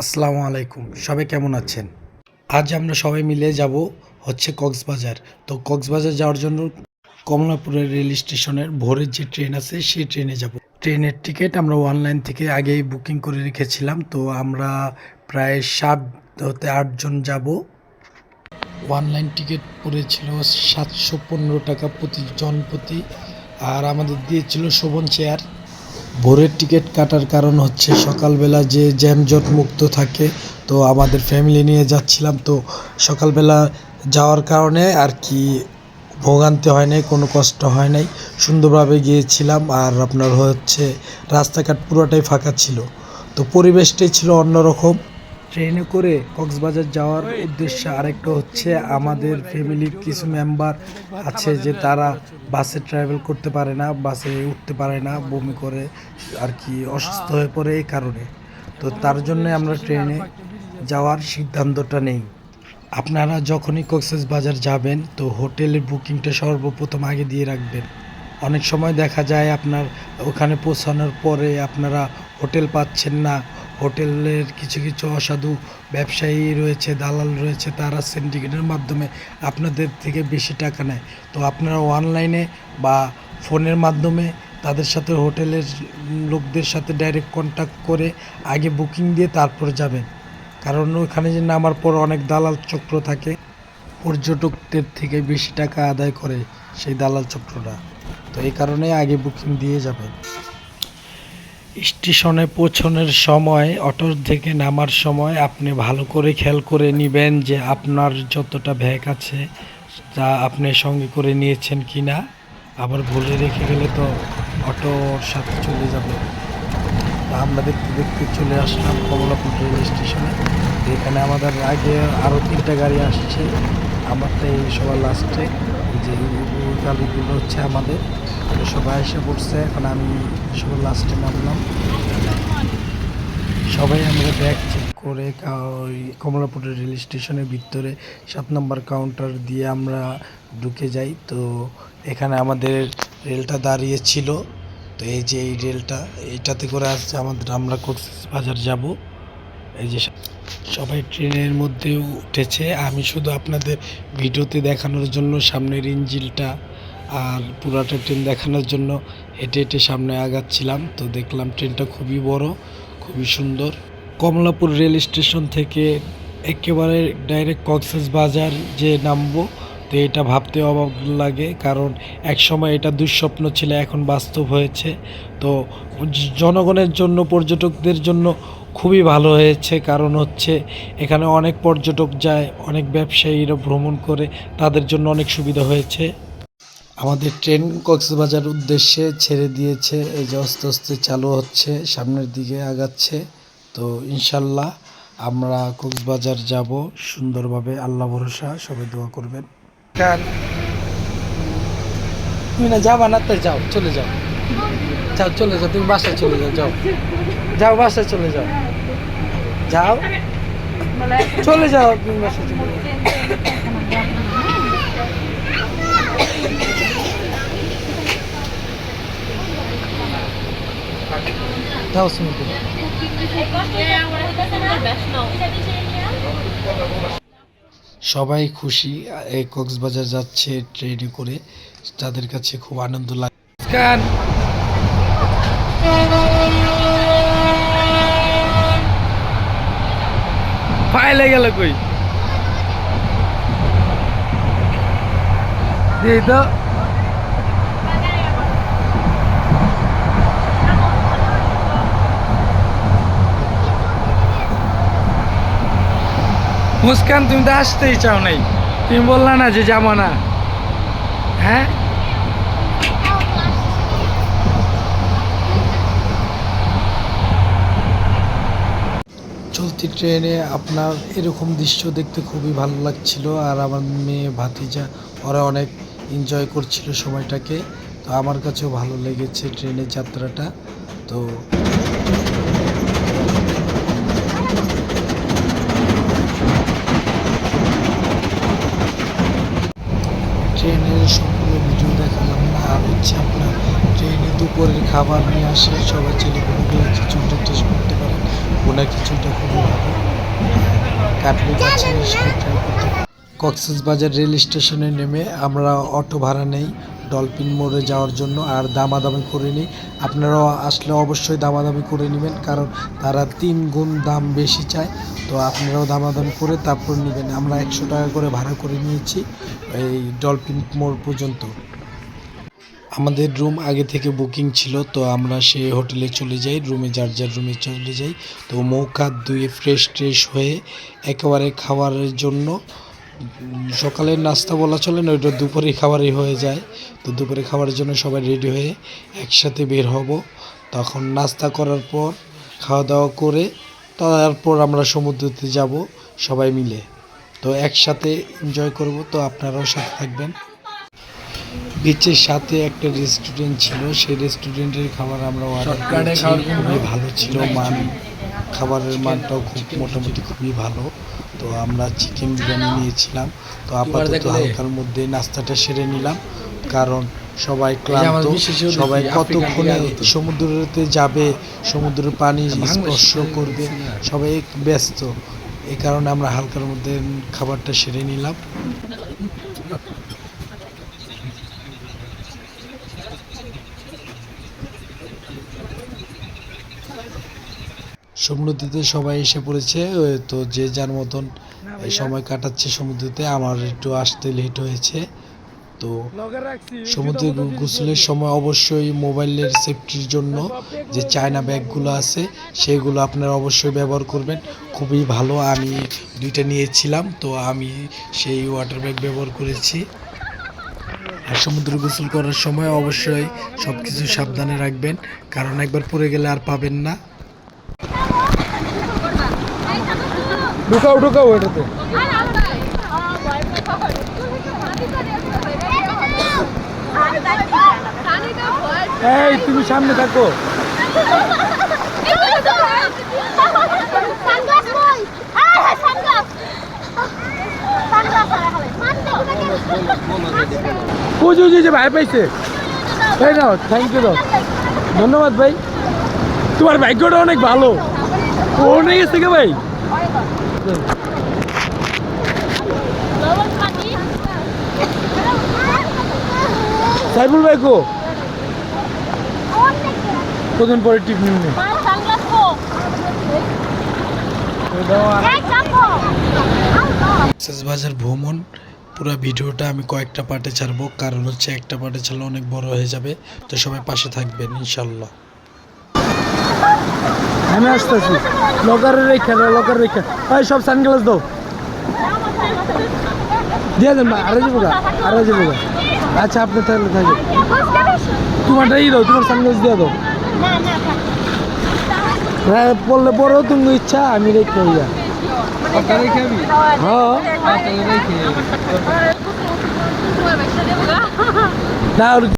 আসসালামু আলাইকুম। সবাই কেমন আছেন? আজ আমরা সবাই মিলে যাব হচ্ছে কক্সবাজার। তো কক্সবাজার যাওয়ার জন্য কমলাপুরের রেল স্টেশনের ভোরের যে ট্রেন আছে, সেই ট্রেনে যাব। ট্রেনের টিকিট আমরা অনলাইন থেকে আগেই বুকিং করে রেখেছিলাম। তো আমরা প্রায় সাত হতে আটজন যাব। অনলাইন টিকিট পড়েছিল সাতশো পনেরো টাকা প্রতি জন প্রতি। আর আমাদের দিয়েছিল শোভন চেয়ার। ভোরের টিকিট কাটার কারণ হচ্ছে সকালবেলা যে জ্যামজট মুক্ত থাকে, তো আমাদের ফ্যামিলি নিয়ে যাচ্ছিলাম। তো সকালবেলা যাওয়ার কারণে আর কি ভোগান্তি হয় নাই, কোনো কষ্ট হয় নাই। সুন্দরভাবে গিয়েছিলাম আর আপনার হচ্ছে রাস্তাঘাট পুরোটাই ফাঁকা ছিল। তো পরিবেশটাই ছিল অন্যরকম। ট্রেনে করে কক্সবাজার যাওয়ার উদ্দেশ্য আরেকটা হচ্ছে আমাদের ফ্যামিলির কিছু মেম্বার আছে যে তারা বাসে ট্রাভেল করতে পারে না, বাসে উঠতে পারে না, বমি করে আর কি, অসুস্থ হয়ে পড়ে এই কারণে। তো তার জন্য আমরা ট্রেনে যাওয়ার সিদ্ধান্তটা নেই। আপনারা যখনই কক্সেস বাজার যাবেন, তো হোটেলের বুকিংটা সর্বপ্রথম আগে দিয়ে রাখবেন। অনেক সময় দেখা যায় আপনার ওখানে পৌঁছানোর পরে আপনারা হোটেল পাচ্ছেন না হোটেলের কিছু কিছু অসাধু ব্যবসায়ী রয়েছে, দালাল রয়েছে, তারা সিন্ডিকেটের মাধ্যমে আপনাদের থেকে বেশি টাকা নেয়। তো আপনারা অনলাইনে বা ফোনের মাধ্যমে তাদের সাথে হোটেলের লোকদের সাথে ডাইরেক্ট কন্ট্যাক্ট করে আগে বুকিং দিয়ে তারপর যাবেন। কারণ ওখানে যে নামার পর অনেক দালাল চক্র থাকে, পর্যটকদের থেকে বেশি টাকা আদায় করে সেই দালাল চক্রটা তো এই কারণে আগে বুকিং দিয়ে যাবেন। স্টেশনে পৌঁছানোর সময়, অটোর থেকে নামার সময় আপনি ভালো করে খেয়াল করে নেবেন যে আপনার যতটা ব্যাগ আছে তা আপনি সঙ্গে করে নিয়েছেন কি না আবার ভুলে রেখে গেলে তো অটোর সাথে চলে যাবে। তা আমরা দেখতে দেখতে চলে আসলাম কমলাপুর রেল স্টেশনে। এখানে আমাদের আগে আরও তিনটা গাড়ি আসছে। আমারটা এই সবার লাস্টে যে ওই গাড়িগুলো হচ্ছে আমাদের। সবাই এসে পড়ছে, এখন আমি সবার লাস্টে নামলাম। সবাই আমরা ব্যাগ চেক করে ওই কমলাপুরের রেল স্টেশনের ভিতরে সাত নম্বর কাউন্টার দিয়ে আমরা ঢুকে যাই। তো এখানে আমাদের রেলটা দাঁড়িয়ে ছিল। তো এই যে এই রেলটা এইটাতে করে আসছে আমাদের আমরা বাজার যাব। এই যে সবাই ট্রেনের মধ্যে উঠেছে। আমি শুধু আপনাদের ভিডিওতে দেখানোর জন্য সামনের ইঞ্জিলটা আর পুরাটা ট্রেন দেখানোর জন্য হেঁটে হেঁটে সামনে আগাচ্ছিলাম। তো দেখলাম ট্রেনটা খুবই বড়, খুবই সুন্দর। কমলাপুর রেল স্টেশন থেকে একেবারে ডাইরেক্ট কক্সেস বাজার যে নামবো, তো এটা ভাবতে অবাক লাগে কারণ এক সময় এটা দুঃস্বপ্ন ছিল, এখন বাস্তব হয়েছে। তো জনগণের জন্য, পর্যটকদের জন্য খুবই ভালো হয়েছে। কারণ হচ্ছে এখানে অনেক পর্যটক যায় অনেক ব্যবসায়ীরা ভ্রমণ করে তাদের জন্য অনেক সুবিধা হয়েছে। আমাদের ট্রেন কক্সবাজার উদ্দেশ্যে ছেড়ে দিয়েছে। এই যে আস্তে আস্তে চালু হচ্ছে সামনের দিকে আগাচ্ছে। তো ইনশাল্লাহ আমরা কক্সবাজার যাব। সুন্দরভাবে আল্লাহ ভরসা সবাই দোয়া করবেন। তুমি না যাবা না তাই যাও চলে যাও। যাও চলে যাও তুমি বাসায় চলে যাও যাও। যাও বাসায় চলে যাও। যাও। চলে যাও তুমি বাসায় চলে যাও সবাই খুশি এই কক্সবাজার যাচ্ছে ট্রেনে করে। তাদের কাছে খুব আনন্দ লাগে। পাইলে গেল কই? তো। মুস্কান, তুমি তো আসতেই চাও নাই। তুমি বললা না যে যাব না। হ্যাঁ? চলতি ট্রেনে আপনার এরকম দৃশ্য দেখতে খুবই ভালো লাগছিল আর আমার মেয়ে ভাতিজা, ওরা অনেক এনজয় করছিল সময়টাকে। তো আমার কাছেও ভালো লেগেছে ট্রেনের যাত্রাটা। তো ট্রেনের সম্পূর্ণ ভিডিও দেখালাম আর হচ্ছে আপনার ট্রেনে দুপুরের খাবার নিয়ে আসে সবাই ছেলেগুলোগুলো কিছু টেস্ট করতে ভুনা খিচুড়িটা খুবই ভালো। কক্সবাজার রেল স্টেশনে নেমে আমরা অটো ভাড়া নেই, ডলফিন মোড়ে যাওয়ার জন্য আর দামাদামি করে নিই। আপনারাও আসলে অবশ্যই দামাদামি করে নেবেন, কারণ তারা তিন গুণ দাম বেশি চায়। তো আপনারাও দামাদামি করে তারপর নেবেন। আমরা একশো টাকা করে ভাড়া করে নিয়েছি এই ডলফিন মোড় পর্যন্ত। আমাদের রুম আগে থেকে বুকিং ছিল, তো আমরা সেই হোটেলে চলে যাই রুমে যার যার রুমে চলে যাই। তো মুখ হাত ধুয়ে ফ্রেশ ট্রেশ হয়ে একেবারে খাওয়ারের জন্য সকালের নাস্তা বলা চলে না, ওইটা দুপুরে খাবারই হয়ে যায়। তো দুপুরে খাবারের জন্য সবাই রেডি হয়ে একসাথে বের হব। তখন নাস্তা করার পর, খাওয়া দাওয়া করে, তারপর আমরা সমুদ্রতে যাব সবাই মিলে। তো একসাথে এনজয় করব, তো আপনারাও সাথে থাকবেন। বিচের সাথে একটা রেস্টুরেন্ট ছিল সেই রেস্টুরেন্টের খাবার আমরা অর্ডার করেছি। খুবই ভালো ছিল মান খাবারের মানটাও খুব মোটামুটি খুবই ভালো। তো আমরা চিকেন বিরিয়ানি নিয়েছিলাম। তো আপাতত হালকার মধ্যে নাস্তাটা সেরে নিলাম। কারণ সবাই ক্লান্ত সবাই কতক্ষণে সমুদ্রতে যাবে সমুদ্রের পানি স্পর্শ করবে সবাই ব্যস্ত। এই কারণে আমরা হালকার মধ্যে খাবারটা সেরে নিলাম। সমুদ্রতে সবাই এসে পড়েছে তো যে যার মতন সময় কাটাচ্ছে সমুদ্রতে, আমার একটু আসতে লেট হয়েছে। তো সমুদ্রে গোসলের সময় অবশ্যই মোবাইলের সেফটির জন্য যে চায়না ব্যাগগুলো আছে, সেগুলো আপনারা অবশ্যই ব্যবহার করবেন। খুবই ভালো, আমি দুইটা নিয়েছিলাম, তো আমি সেই ওয়াটার ব্যাগ ব্যবহার করেছি। আর সমুদ্র গোসল করার সময় অবশ্যই সব কিছু সাবধানে রাখবেন, কারণ একবার পড়ে গেলে আর পাবেন না। ঢুকাও ঢুকাও এটাতে। এই, তুমি সামনে থাকো। ভাই পাইছে। এই নাও থ্যাংক ইউ ধন্যবাদ ভাই। তোমার ভাগ্যটা অনেক ভালো। অনেক গেছে ভাই? সাইফুল ভাই কো? কদিন পরে টিপ নিয়ে কক্সবাজার ভ্রমণ, পুরো ভিডিওটা আমি কয়েকটা পার্টে ছাড়বো। কারণ হচ্ছে একটা পার্টে ছাড়লে অনেক বড় হয়ে যাবে। তো সবাই পাশে থাকবেন, ইনশাল্লাহ। আমি আসতেছি। লকারে রেখে লকার রেখে। ভাই সব সানগ্লাস দাও। দিয়ে দেন ভাই আরও যাব আরও যাব আচ্ছা আপনি তাহলে থাকবে তোমারটাই দাও তোমার সানগ্লাস দিয়ে দাও। হ্যাঁ বললে পরেও তুমি ইচ্ছা আমি রেখে ইয়া হ্যাঁ। না